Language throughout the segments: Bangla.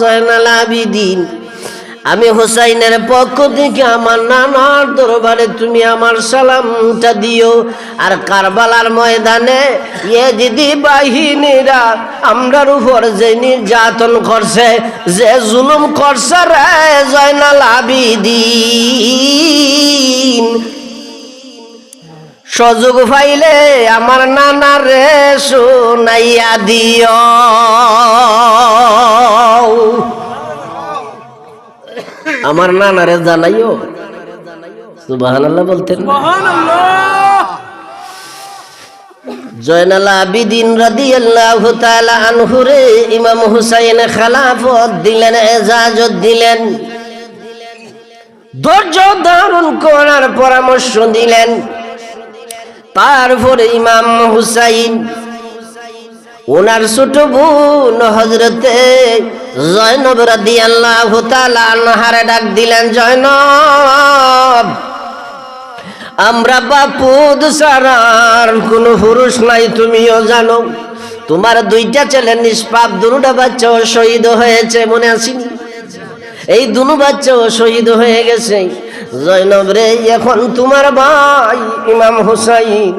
জয়নাল আমি হুসাইনের পক্ষ থেকে আমার নানার দরবারে তুমি আমার সালামটা দিও। আর কারবালার ময়দানে এ দিদি বাহিনীরা আমরার উপর যে নির্যাতন করছে, যে জুলুম করছে রে জয়নাল আবিদিন। সযোগ পাইলে আমার নানা রে শুনাইয়া দিও। আমার নানারে জানাইও। সুবহানাল্লাহ বলতেন। জয়নাল আবিদিন রাদিয়াল্লাহু তাআলা আনহুরে ইমাম হুসাইন খেলাফত দিলেন, এজাজত দিলেন। ধৈর্য ধারণ করার পরামর্শ দিলেন। তারপরে ইমাম হুসাইন ওনার ছোট বোন হজরতে জয়নব রাদি আল্লাহ আনহারে ডাক দিলেন, জয়নব, আমরা বাপুদ সারার কোন পুরুষ নাই, তুমিও জানো, তোমার দুইটা ছেলে নিষ্পাপ, দুটা বাচ্চাও শহীদ হয়েছে, মনে আসিনি এই দুনু বাচ্চাও শহীদ হয়ে গেছে। জয়নব রে, এখন তোমার ভাই ইমাম হুসাইন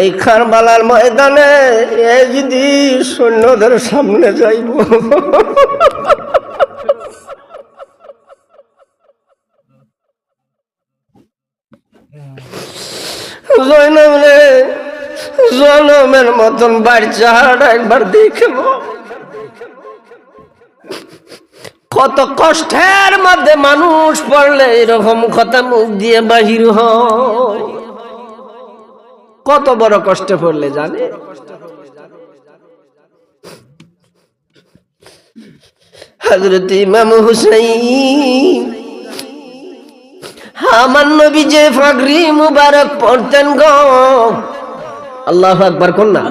এই খারবালার ময়দানে যদি সৈন্যদের সামনে যাইব। জয়নব রে জনমের মতন বাড়ি চাহাড়া একবার দেখব। কত কষ্টের মধ্যে মানুষ পড়লে এরকম কথা মুখ দিয়ে বাহির হয়। কত বড় কষ্টে পড়লে জানে? হজরত ইমাম হুসাইন, আমার নবী যে ফাগরি মুবারক পড়তেন গো। আল্লাহ আকবার কোন না?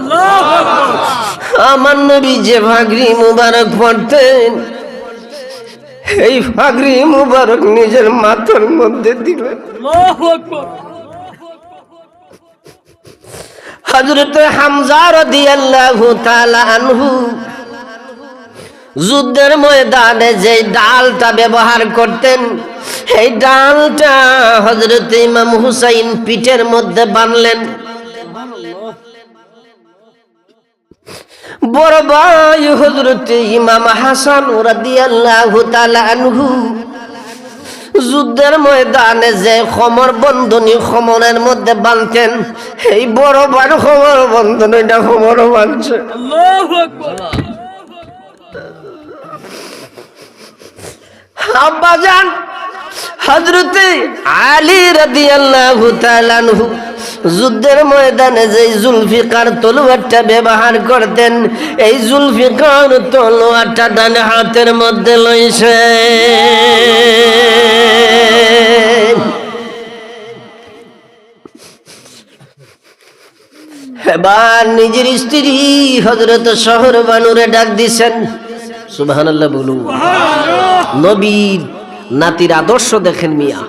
আমার নবী যে ফাগরি মুবারক পড়তেন। এই ফাগরি মুবারক নিজের মাথার মধ্যে দিলেন হজরত হামজা আনহু যুদ্ধের ময়দানে যে ডালটা ব্যবহার করতেন এই ডালটা হজরত ইমাম হুসাইন পিঠের মধ্যে বানলেন। বড় ভাই হজরত ইমাম হাসান রাদিয়াল্লাহু তাআলা আনহু যুদ্ধের ময়দানে যে সমর বন্ধনী খমরের মধ্যে বাঁধতেন এই বড় বার খমর বন্ধন এটা খমর বাঁধছে। আব্বাজান হজরতে আলী আনহু যুদ্ধের ময়দানে যে জুলফিকার তলোয়ারটা ব্যবহার করতেন এই জুলফিকার তলোয়ারটা ডান হাতের মধ্যে লইছে এবার নিজের স্ত্রী হজরত শহর বানুরে ডাক দিছেন আল্লাহ বলুন। নবীর নাতির আদর্শ দেখেন মিয়া।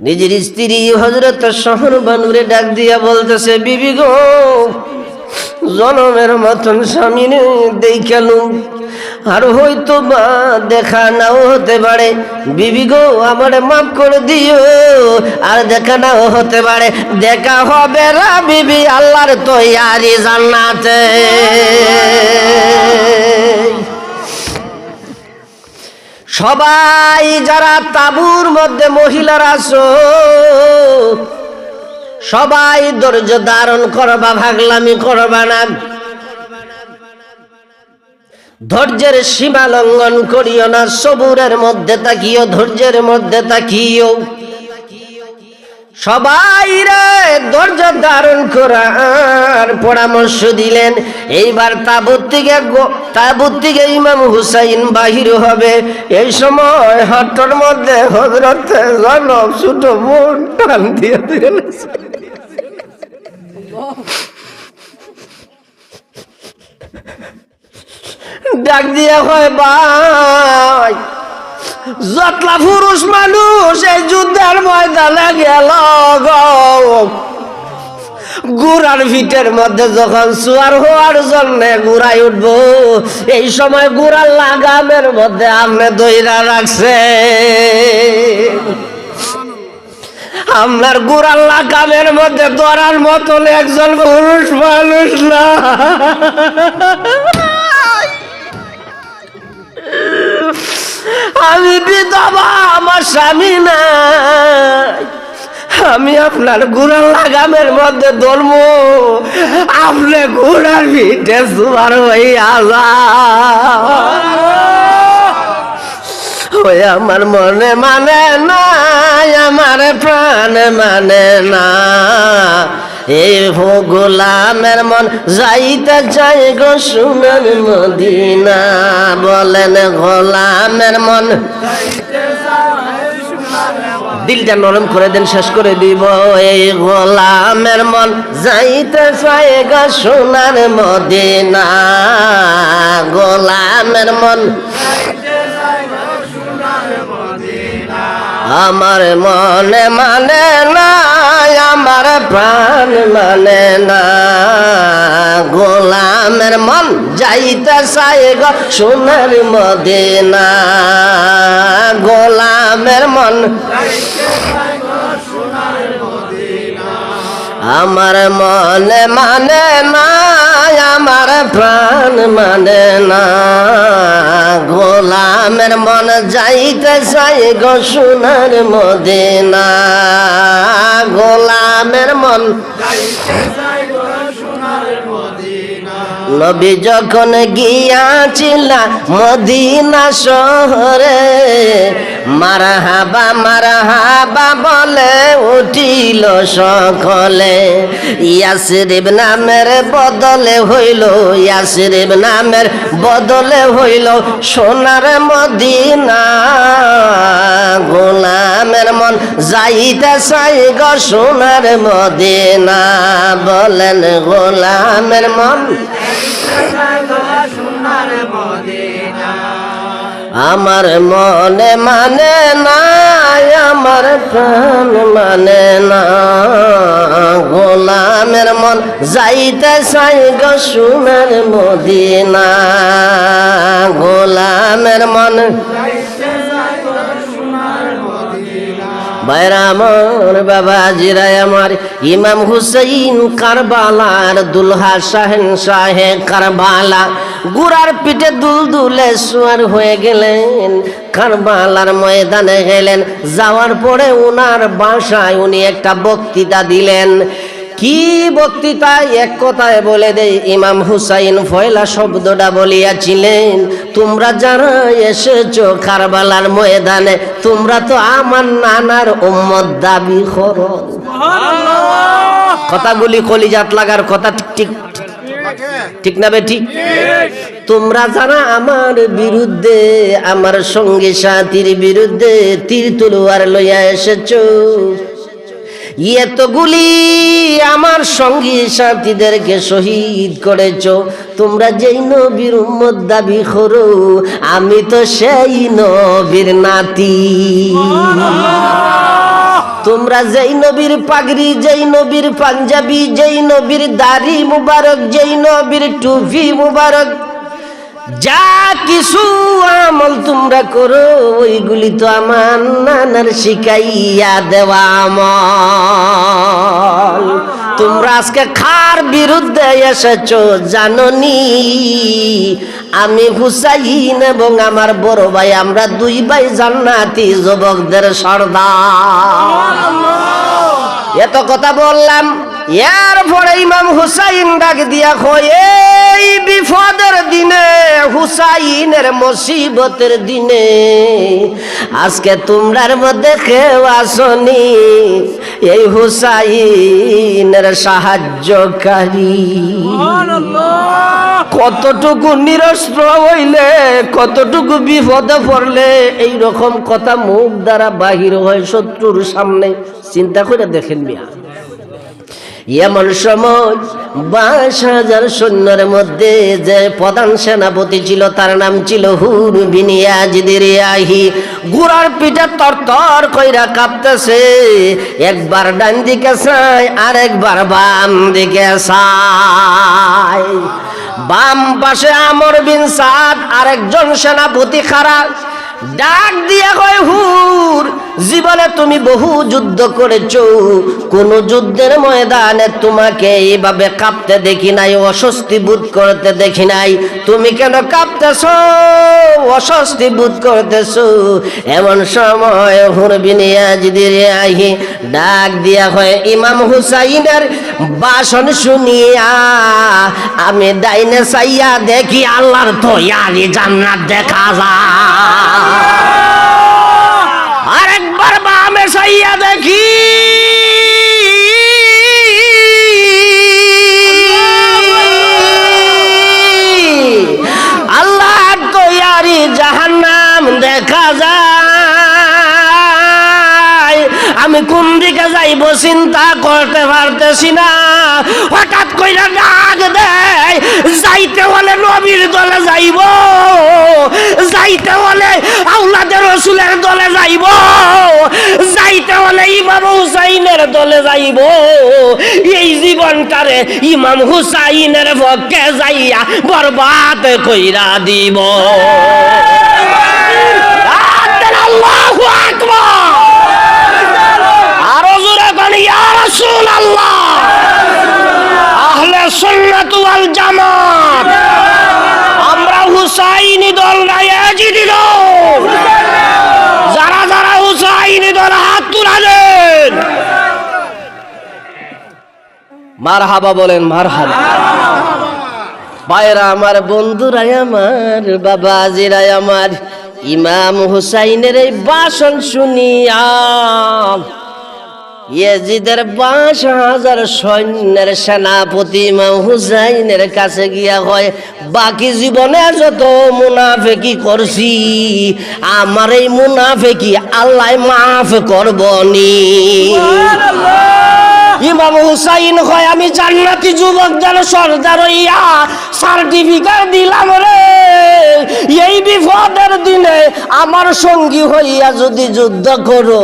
নিজের স্ত্রী হজরত শহর বানুরে ডাক দিয়া বলতেছে, বিবি গো, জনমের মতন স্বামী দেখালু আর হয়তো বা দেখা নাও হতে পারে। বিবি গো, আমারে মাফ করে দিও। আর দেখা নাও হতে পারে। দেখা হবে না বিবি, আল্লাহর তৈয়ারি জান্নাতে। সবাই যারা তাবুর মধ্যে মহিলারা আছো, সবাই ধৈর্য ধারণ করবা ভাগলামি করবা না ধৈর্যের সীমা লঙ্ঘন করিও না, সবুরের মধ্যে তাকিও ধৈর্যের মধ্যে তাকিও সবাই ধৈর্য ধারণ করার পরামর্শ দিলেন। এইবার তাবুত থেকে তাবুত থেকে ইমাম হুসাইন বাহির হবে। এই সময় হাটর মধ্যে হজরত জনব ছোট বোন টান দিয়ে ডাক দিয়ে হয় ভাই যতলা পুরুষ মানুষ এই যুদ্ধের ময়দানে গেল গুড়ার ভিটের মধ্যে যখন সুয়ার হওয়ার জন্য গুড়াই উঠবো, এই সময় গুড়ার লাগামের মধ্যে আপনি দইরা রাখছে। আপনার গুড়ার লাগামের মধ্যে ধরার মতন একজন পুরুষ মানুষ না। আমি বিধবা, আমার স্বামী নাই। আমি আপনার গুড়ার লাগামের মধ্যে ধর্ম আপনি গুড়ার ভিটে সুয়ার হই আজা ওই আমার মনে মানে না আমার প্রাণ মানে না। হো গোলামের মন যাইতে চাই গো সুনার মদিনা। বলেন গোলামের মন। দিলটা নরম করে দেন, শেষ করে দিব। এই গোলামের মন যাইতে চাই গো সোনার মদিনা। গোলামের মন আমার মনে মানে না। আমার প্রাণ মানে না। গোলামের মন যাইতে চাই গো সোনার মদিনা। গোলামের মন আমার মনে মানে না। আমার প্রাণ মানে না। গোলামের মন যাইতে চাই গো সোনার মদিনা। গোলামের মন নবী যখন গিয়াছিলা মদিনা শহরে, মারহাবা মারহাবা বলে, উঠিল সকলে, ইয়াসরিব নামের বদলে হইল, ইয়াসরিব নামের বদলে হইল সোনার মদিনা। গোলামের মন যাইতে চাই গো সোনার মদিনা, বলেন গোলামের মন। আমার মনে মানে না আমার প্রাণ মানে না। গোলামের মন যাইতে চাই গো সোনার মদিনা। গোলামের মন বাইরা আমার বাবা জিরায় আমার ইমাম হুসাইন কারবালার দুলহা শাহেন শাহে কারবালা। গুড়ার পিঠে দুল দুলে সোয়ার হয়ে গেলেন। কারবালার ময়দানে গেলেন। যাওয়ার পরে ওনার বাসায় উনি একটা বক্তৃতা দিলেন। কি বক্তৃতায় এক কথায় বলে দেই ইমাম হুসাইন ফয়লা শব্দটা বলিয়াছিলেন তোমরা যারা এসেছ কারবালার ময়দানে তোমরা তো আমার নানার উম্মত দাবি করো। কথাগুলি কলিজাত লাগার কথা ঠিক ঠিক ঠিক না বে ঠিক? তোমরা যারা আমার বিরুদ্ধে, আমার সঙ্গী সাথীর বিরুদ্ধে তীর তলোয়ার লইয়া এসেছ। এতগুলি আমার সঙ্গী সাথীদেরকে শহীদ করেছ। তোমরা যেই নবীর উম্মত দাবি করো, আমি তো সেই নবীর নাতি। তোমরা যেই নবীর পাগড়ি, যেই নবীর পাঞ্জাবি, যেই নবীর দাড়ি মুবারক, যেই নবীর টুপি মুবারক, যা কিছু আমল তোমরা করো, ওইগুলি তো আমার নানার শিখাইয়া দেওয়া আমল। তোমরা আজকে খার বিরুদ্ধে এসেছ জাননি? আমি হুসাইন এবং আমার বড় ভাই, আমরা দুই ভাই জান্নাতি যুবকদের সর্দার। এত কথা বললাম এর পরে ইমাম হুসাইন ডাক দিয়া কয়, এই বিপদের দিনে, হুসাইনের মুসিবতের দিনে, আজকে তোমরার মধ্যে কেউ আসনি। এই হুসাইনের সাহায্যকারী। কতটুকু নিরস্ত্র হইলে কতটুকু বিপদে পড়লে এই রকম কথা মুখ দ্বারা বাহির হয় শত্রুর সামনে। চিন্তা করে দেখেন মিয়া। এমন সময় বাইশ হাজার সৈন্যের মধ্যে যে প্রধান সেনাপতি ছিল, তার নাম ছিল হুর বিনিয়াজিদিরিয়াহি গুড়ার পিঠে তর তর কইরা কাঁপতেছে। একবার ডান দিকে চাই আর একবার বাম দিকে চাই বাম পাশে আমর বিন সাদ, আরেকজন সেনাপতি খারাপ ডাক দিয়া কয়, হুর, জীবনে তুমি বহু যুদ্ধ করেছ। কোন যুদ্ধের ময়দানে তোমাকে এইভাবে কাঁপতে দেখি নাই, অস্বস্তি বোধ করতে দেখি নাই। তুমি কেন কাঁপতেছ? অস্বস্তি বোধ করতেছ। এমন সময় হুর বিনিয়াজদের আহি ডাক দিয়া হয় ইমাম হুসাইনের বাসন শুনিয়া আমি ডাইনে চাইয়া দেখি আল্লাহর তো ইয়ারি জান্নাত দেখা যায়। আরেকবার বামে সাইয়া দেখি। আল্লাহ তৈয়ারি জাহান্নাম দেখা যায়। আমি কোন দিকে যাইব, চিন্তা করতে পারতেছি না। হঠাৎ কইরা ডাক দেয়, যাইতে হলে নবীর দলে যাইব, যাইতে হলে আউলাদের রসুলের দলে যাইব, যাইতে হলে ইমাম হুসাইনের দলে যাইব। এই জীবনটারে ইমাম হুসাইনের পক্ষে যাইয়া বরবাদ কইরা দিব আল্লাহু আকবার আরও জোরে কোন ইয়া রাসূলুল্লাহ। আহলে সুন্নাত ওয়াল জামাত। আমরা হুসাইনি দল না ইয়াজিদি দল। যারা যারা হুসাইনি দল হাত তুলালেন মারহাবা বলেন মারহাবা। ভাইরা আমার, বন্ধুরাই আমার, বাবাজিরাই আমার, ইমাম হুসাইনের এই বাসন শুনিয়া ইয়েজিদের পাঁচ হাজার সৈন্যের সেনাপতি হুসাইনের কাছে গিয়া হয় বাকি জীবনে যত মুনাফেকি করছি, আমার এই মুনাফেকি আল্লাহ মাফ করবনি। ইমাম হুসাইন হয়, আমি জান্নাতি যুবকদের সর্দার হইয়া সার্টিফিকেট দিলাম রে। এই বিপদের দিনে আমার সঙ্গী হইয়া যদি যুদ্ধ করো,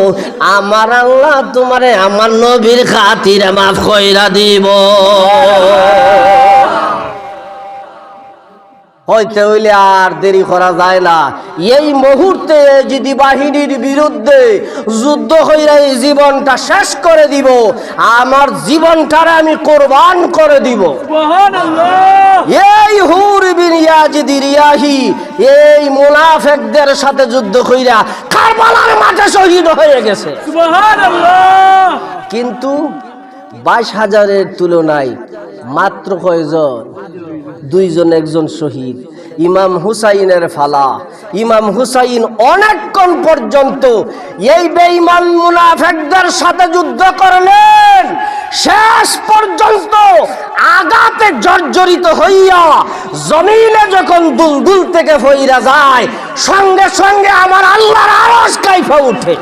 আমার আল্লাহ তোমারে আমার নবীর খাতিরে মাফ কইরা দিব। হইতে হইলে আর দেরি করা যায় না। এই মুহূর্তে যদি বাহিনীর বিরুদ্ধে যুদ্ধ হইলে এই জীবনটা শেষ করে দিব আমার জীবনটারে আমি কোরবান করে দিব। এই হুর বিন ইয়াজিদ রিয়াহি এই মুনাফেকদের সাথে যুদ্ধ কইরা কারবালার মাঠে শহীদ হয়ে গেছে। কিন্তু বাইশ হাজারের তুলনায় মাত্র কয়জন? দুইজন একজন শহীদ। ইমাম হুসাইনের ফালা। ইমাম হুসাইন অনেকক্ষণ পর্যন্ত এই বেঈমান মুনাফেকদের সাথে যুদ্ধ করলেন। শেষ পর্যন্ত আগাতে জর্জরিত হইয়া জমিনে যখন দুলদুল থেকে ফইরা যায়, সঙ্গে সঙ্গে আমার আল্লাহর আরস কাইফা উঠে।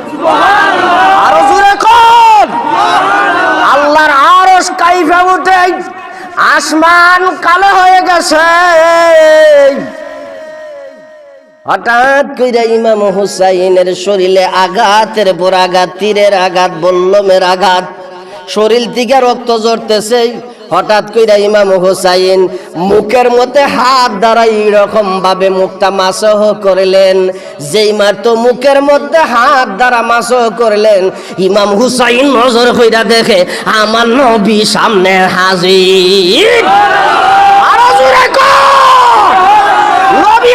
আরও জুড়ে কোন আল্লাহর আরস কাইফা উঠে। আসমান কালো হয়ে গেছে। হঠাৎ কইরা ইমাম হুসাইনের শরীরে আঘাতের পর আঘাত, তীরের আঘাত, বল্লমের আঘাত। শরীর থেকে রক্ত জড়তেছে হঠাৎ কইরা ইমাম হুসাইন, মুখের মধ্যে হাত দ্বারা এইরকম ভাবে মুখটা মাসহ করলেন। যেই মাত্র মুখের মধ্যে হাত দ্বারা মাসহ করলেন, ইমাম হুসাইন নজর কইরা দেখে, আমার নবী সামনে হাজির। নবী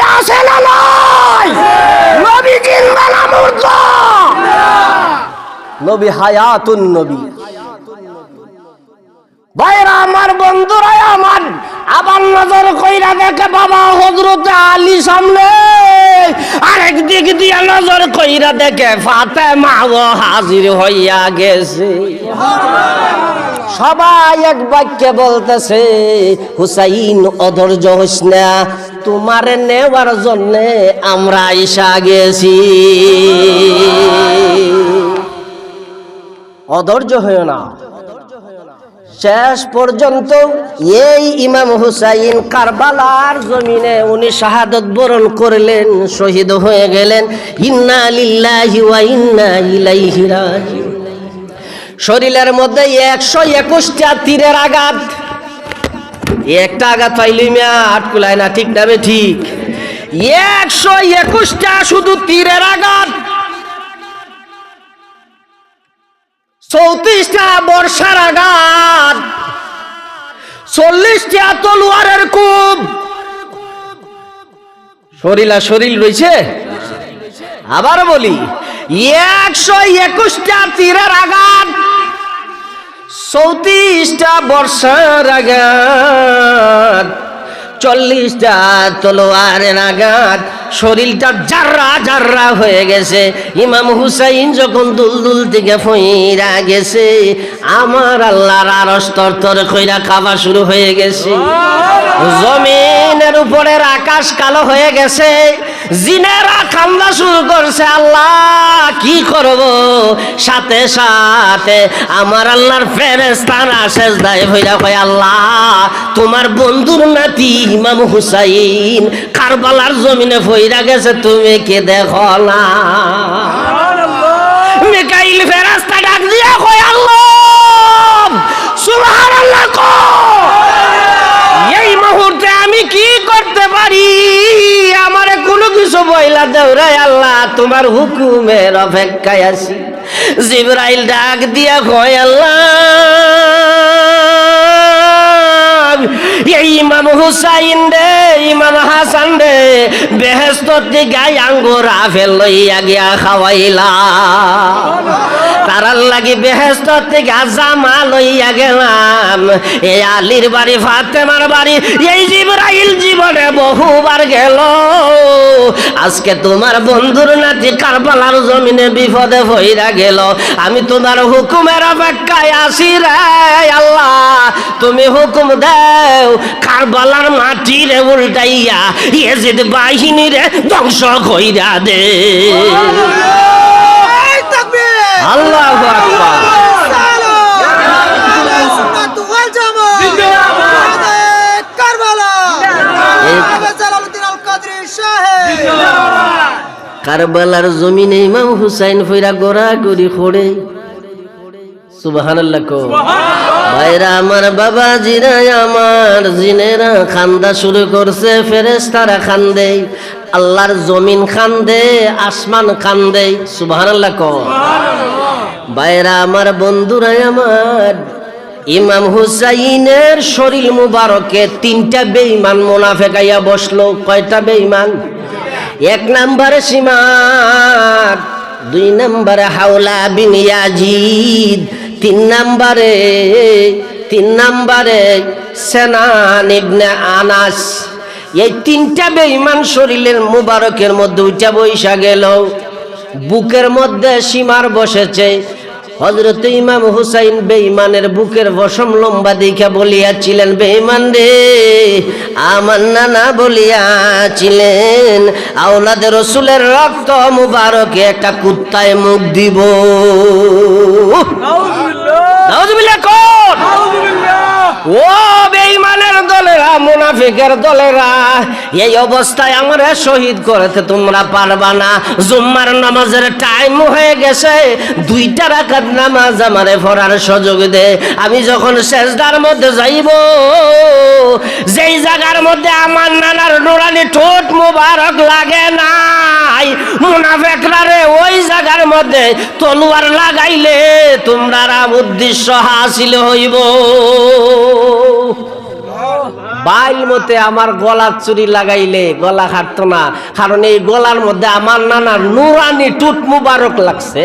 নবী হায়াতুন নবী। ভাইরা আমার বন্ধুরা আমার। আবার নজর কইরা দেখে বাবা হজরত আলী আরেক দিক দিয়া নজর কইরা দেখে ফাতে মাও হাজির হইয়া গেছে। সবাই এক বাক্যে বলতেছে, হুসাইন, অধৈর্য হইস না, তোমার নেওয়ার জন্য আমরা আইসা গেছি। অধৈর্য হইও না। শেষ পর্যন্ত এই ইমাম হুসাইন কারবালার জমিনে উনি শাহাদত বরণ করলেন, শহীদ হয়ে গেলেন। ইন্না লিল্লাহি শরীরের মধ্যে একশো একুশটা তীরের আঘাত। একটা আঘাত পাইলি মিয়া আটকুলায় না, ঠিক নামে ঠিক? একশো একুশটা শুধু তীরের আঘাত। চৌত্রিশটা বর্ষার আঘাত, চল্লিশটা তলোয়ারের কূপ। শরীলা শরীর রয়েছে? আবার বলি, একশো একুশটা তীরের আঘাত, চৌত্রিশটা বর্ষার আঘাত, চল্লিশটা তলোয়ারের আঘাত। শরীরটা জাররা জাররা হয়ে গেছে। ইমাম হুসাইন যখন দুলদুল থেকে ফইরা গেছে, আমার আল্লাহর আরস তরতর কইরা খাওয়া শুরু হয়ে গেছে। জমিনের উপরের আকাশ কালো হয়ে গেছে। জিনেরা কান্দা শুরু করছে, আল্লাহ, কি করব? সাথে সাথে আমার আল্লাহর ফেরেস্তানা শেষ দায় হইয়া কয়, আল্লাহ, তোমার বন্ধুর নাতি ইমাম হুসাইন কারবালার জমিনে ফইরা গেছে তুমি কে দেখো না? মিকাইল ফেরেস্তা ডাক দিয়া কয় আল্লাহ! সুবহানাল্লাহ কয় এই মুহূর্তে আমি কি করতে পারি? আমারে কোনো কিছু বইলা দেওরাই আল্লাহ তোমার হুকুমের অপেক্ষায় আছি। জিব্রাইল ডাক দিয়া কয় আল্লাহ! ইমাম হুসাইন রে ইমাম হাসান রে বেহেস্ত দিগাই আঙ্গুর আফেল লইয়া গিয়া খাওয়াইলা। তারার লাগি বেহেস্ত থেকে জামা লইয়া গেলাম। এ আলীর বাড়ি, ফাতেমার বাড়ি, এই জিবরাইল জীবনে বহুবার গেল। আজকে তোমার বন্ধুর নাতি কারবালার জমিনে বিপদে ভইরা গেল। আমি তোমার হুকুমের অপেক্ষায় আসি রে আল্লাহ। তুমি হুকুম দেও, কারবালার মাটি রে উল্টাইয়া ইয়েজিদ বাহিনী রে ধ্বংস কইরা দে। আল্লাহ কারবালার জমিনে ইমাম হুসাইন ফইরা গোড়া গড়ি খোড়ে। সুবহানাল্লাহ কো ভাইরা, আমার বাবা জিরা আমার, জিনেরা খান্দা শুরু করছে ফেরেস্তারা খান্দে। আল্লাহর জমিন খান্দে, আসমান খান্দে। সুবহানাল্লাহ কো ভাইরা আমার বন্ধুরা আমার। ইমাম হুসাইনের শরীর মুবারকে তিনটা বেঈমান মোনাফেকাইয়া বসল। কয়টা বেঈমান? এক নম্বরে সীমার, দুই নম্বরে হাওলা বিন ইয়াজিদ, তিন নম্বরে তিন নম্বরে সেনান ইবনে আনাস। এই তিনটা বেঈমান শরীরের মুবারকের মধ্যে উঠা বৈশা গেল। বুকের মধ্যে সীমার বসেছে। হজরত ইমাম হুসাইন বেঈমানের বুকের বসম লম্বা দেখা বলিয়াছিলেন বেঈমান রে আমার নানা বলিয়াছিলেন আওলাদের রসুলের রক্ত মুবারকে একটা কুত্তায় মুখ দিব। ও বেঈমানের দলেরা, মুনাফিকের দলেরা, এই অবস্থায় আমরা শহীদ করতে তোমরা পারবা না। জুম্মার নামাজের টাইম হয়ে গেছে, দুইটা রাকাত নামাজ আমারে পড়ার সুযোগ দে। আমি যখন শেষদার মধ্যে যাইব, যেই জায়গার মধ্যে আমার নানার নুরানি ঠোঁট মুবারক লাগে নাই, মুনাফেকরা রে ওই জায়গার মধ্যে তলোয়ার লাগাইলে তোমরা উদ্দেশ্য হাসিল হইব। বাইল মতে আমার গলার চুরি লাগাইলে গলা কাটতো না। কারণ এই গলার মধ্যে আমার নানার নুরানি টুট মুবারক লাগছে।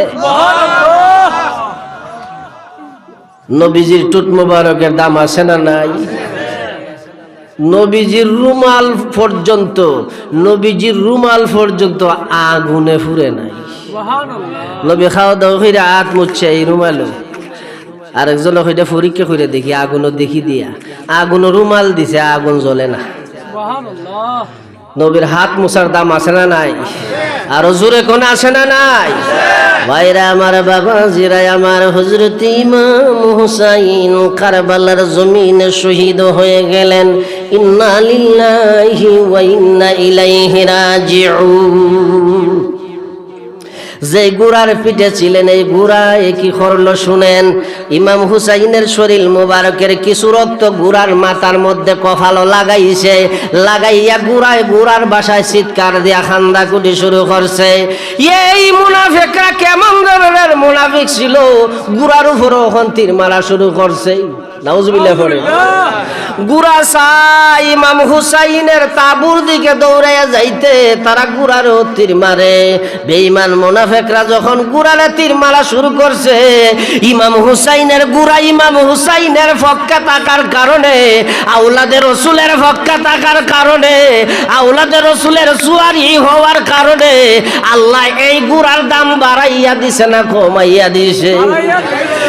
নবীজির টুট মুবারকের দাম আছে না নাই? নবীজির রুমাল পর্যন্ত নবীজির রুমাল পর্যন্ত আগুনে ফুরে নাই। নবী খাওয়া দাওয়া হাত মুচ্ছে এই রুমালও। আরেকজনে কইটা পরীক্ষা করে দেখি আগুনও দেখি দিয়া। আগুন রুমাল দিছে আগুন জ্বলে না। নবীর হাত মুছার দাম আছে না নাই? আরও জোরে কোন আছে না নাই? ভাইরা আমার বাবা জিরাই আমার হজরত ইমাম হুসাইন কারবালার জমিনে শহীদ হয়ে গেলেন। ইন্না লিল্লাহি ওয়া ইন্না ইলাইহি রাজিউন। যে গুড়ার পিঠে ছিলেন, এই গুড়া কি করল শুনেন। ইমাম হুসাইনের শরীর মোবারকের কিছু রক্ত গুড়ার মাথার মধ্যে কফালো লাগাইছে। লাগাইয়া গুড়ায় গুড়ার বাসায় চিৎকার দিয়া খান্দা কুটি শুরু করছে। এই মুনাফিকরা কেমন ধরনের মুনাফিক ছিল? গুড়ার উপরও তীর মারা শুরু করছে নাউজবিল্লাহ পড়ে। গুড়া সাই ইমাম হুসাইনের তাবুর দিকে দৌড়াইয়া যাইতে তারা গুড়ার তীর মারে। বেঈমান মোনাফেকরা যখন গুড়ারে তীর মারা শুরু করছে ইমাম হুসাইনের গুড়া ইমাম হুসাইনের ফক্কা থাকার কারণে আউলাদের রসুলের ফক্কা থাকার কারণে আউলাদের রসুলের সুয়ারি হওয়ার কারণে আল্লাহ এই গুড়ার দাম বাড়াইয়া দিছে না কমাইয়া দিছে।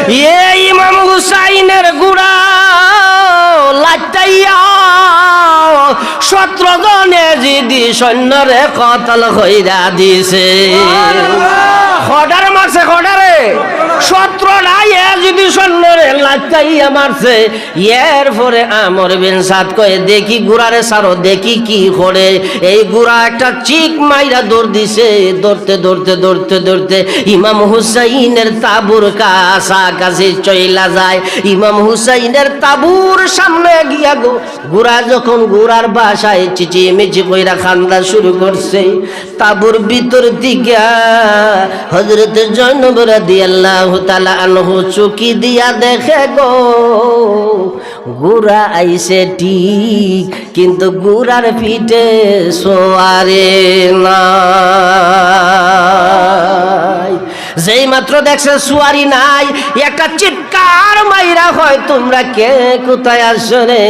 এই ইমাম হুসাইনের গুড়া লাটাইয়া সতেরো জনে জিদি সৈন্যরে কতল হইরা দিছে। খডারে মারছে খডারে সতেরো নাই যদি সৈন্যরে লাটাইয়া মারছে। এর পরে আমর বিন সাদ কয়ে দেখি গুড়ারে সারো দেখি কি করে? এই গুড়া একটা চিক মাইরা দৌড় দিছে। দৌড়তে দৌড়তে দৌড়তে দৌড়তে ইমাম হুসাইনের তাবুর কাছাকাছি চইলা যায়। ইমাম হুসাইনের তাবুর সামনে গিয়া গো গুড়া যখন গুড়ার বাসায় চিচিমিচি কইরা খান্দা শুরু করছে। তাবুর ভিতর হজরত তাআলা আনহু চুকি দিয়া দেখে গো, গুড়া আইছে ঠিক, কিন্তু গুড়ার পিঠে সোয়ারে নাই। যেই মাত্র দেখছে সুয়ারি নাই, একটা চিৎকার মাইরা হয়, তোমরা কে কোথায় আসো রে?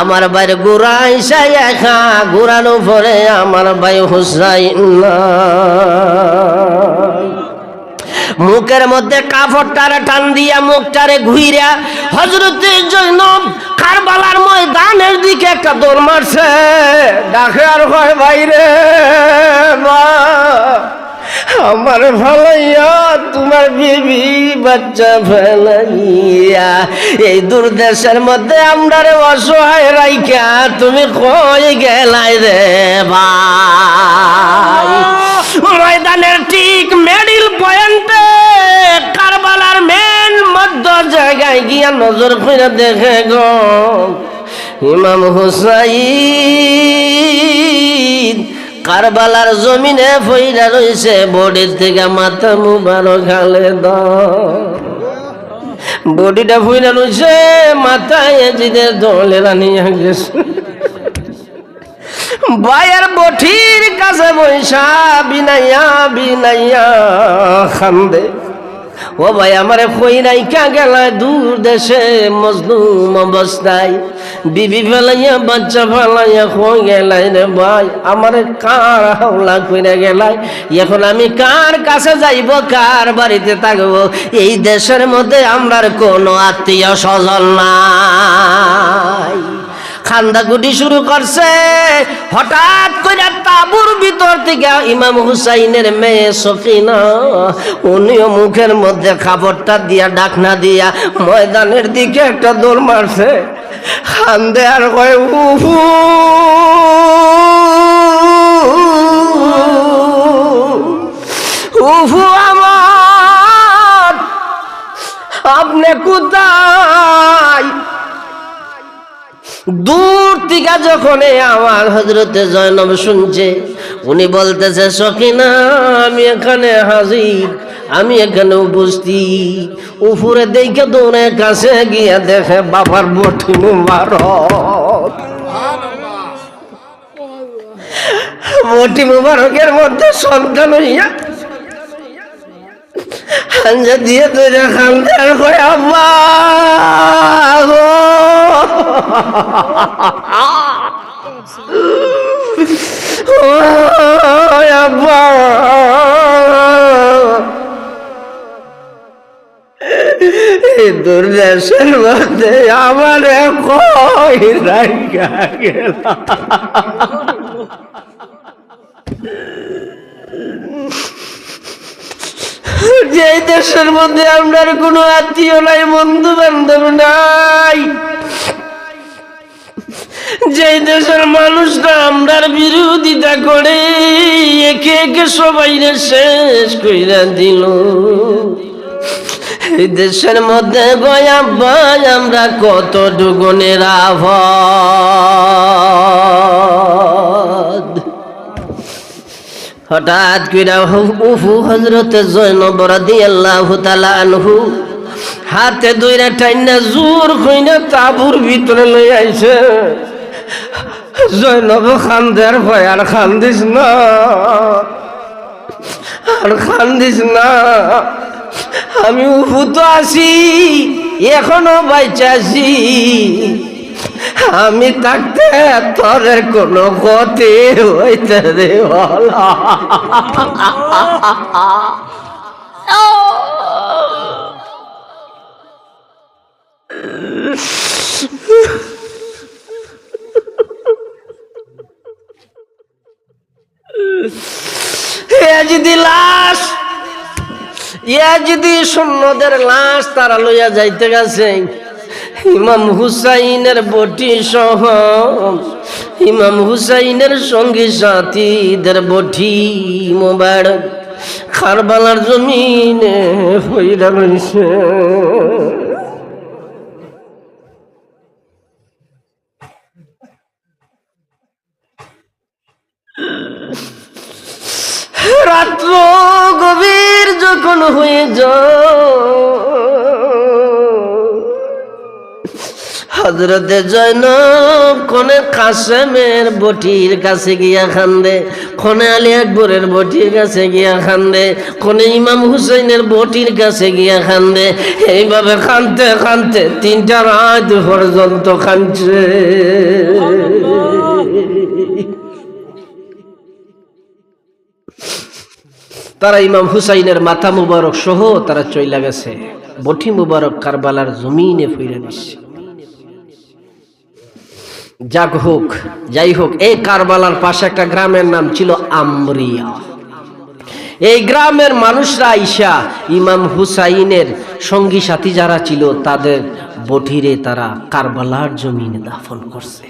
আমার বাইরে গুড়াই সাই একা গুড়ানো পরে আমার ভাই নাই। মুখের মধ্যে কাপড়টারে টান দিয়া মুখটারে ঘুইরা হজরতে জৈনব কারবালার ময়দানের দিকে একটা দৌড় মারছে। ডাকে আর হয় বাইরে মা। আমার ভালাইয়া, তোমার বিবি বাচ্চা ফেলাইয়া এই দূরদেশের মধ্যে আমরা রে অসহায় রাইকা তুমি কই গেলাই রে ভাই? ময়দানের ঠিক মেডিল পয়েন্টে কারবালার মেন মধ্য জায়গায় গিয়া নজর করে দেখে গো। ইমাম হুসাইন কারবালার জমিনে ফইরা রইছে, বডির থেকে মাথা মুবারক হালে বডিটা ফইরা রইছে, মাথায় এজিদের দলেরা নিয়ে গেছে। বায়ের বঠির কাছে বৈশা, বিনাইয়া বিনাইয়া খান্দে। ও ভাই, আমারে কই রাইকা গেলায় দূর দেশে মজলুম অবস্থায়? বিবি ফেলাইয়া, বাচ্চা ফেলাইয়া কই গেলাই রে ভাই, আমারে কার হাওলা কইরা গেলাই? এখন আমি কার কাছে যাইব, কার বাড়িতে থাকব? এই দেশের মধ্যে আমরার কোনো আত্মীয় স্বজন নাই। খান্দাগুটি শুরু করছে। হঠাৎ করে তাবুর ভিতর থেকে ইমাম হুসাইনের মেয়ে সকিনা উনিও মুখের মধ্যে খাবারটা দিয়া, ডাকনা দিয়া ময়দানের দিকে একটা দৌড় মারছে। খান্দে আর কয়, উহু উহু আমার, আপনি কোথায়? দূর থেকে যখন আমার হজরতে জয়নব শুনছে, উনি বলতেছে, সকিনা, আমি এখানে হাজির, আমি এখানে উপস্থিত। উপরে দেখে দৌড়ে কাছে গিয়ে দেখে, বাবার বটি মুবারক। বটি মুবারকের মধ্যে সন্তান হইয়া হাঞ্জা দিয়ে তৈরি খান্দে আর কয় আব্বা আব্বা দুর্দেশের মধ্যে আমার কই রাইগা গেল। যে দেশের মধ্যে আমরা কোনো আত্মীয় নাই বন্ধু বান্ধব নাই। যে দেশের মানুষরা আমরার বিরোধিতা করে, একে একে সবাই শেষ কইরা দিল। এই দেশের মধ্যে গয়া ভাই, আমরা কত ডুগুনের আভাদ হঠাৎ কইরা উফু হজরতে জৈনব রাদিয়াল্লাহু তাআলা আনহু হাতে দুইরা টাইনা জোর কইনা তাবুর ভিতরে লই আইছে। জৈনব খান্দের ভয়, আর খান্দিস না, আর খান্দিস না। আমি উফুত আছি, এখনও বাইচা আছি। আমি থাকতে তোর কোনো ক্ষতি হইতে বলা যদি লাশ ইয়া যদি শূন্যদের লাশ তারা লইয়া যাইতে গেছে ইমাম হুসাইনের বটি সহ, ইমাম হুসাইনের সঙ্গী সাথীদের বটি মোবারক খারবালার জমিনে হইরা রইছে। রাত্র গভীর যখন হয়ে হজরতে জৈনব কোনে কাসেমের বটির কাছে গিয়া খান্দে, কোনে আলী আকবরের বটির কাছে গিয়া খান্দে, কোনে ইমাম হুসেনের বটির কাছে গিয়া খান্দে। এইভাবে খানতে খানতে তিনটা রাত পর্যন্ত খানছে। তারা ইমাম হুসাইনের মাথা মুবারক সহ তারা চইলা গেছে। বঠি মুবারক কারবালার জমিনে ফিরে নিচ্ছে যাক হোক, যাই হোক, এই কারবালার পাশে একটা গ্রামের নাম ছিল আমরিয়া। এই গ্রামের মানুষরা ঈশা, ইমাম হুসাইনের সঙ্গী সাথী যারা ছিল, তাদের বঠিরে তারা কারবালার জমিনে দাফন করছে।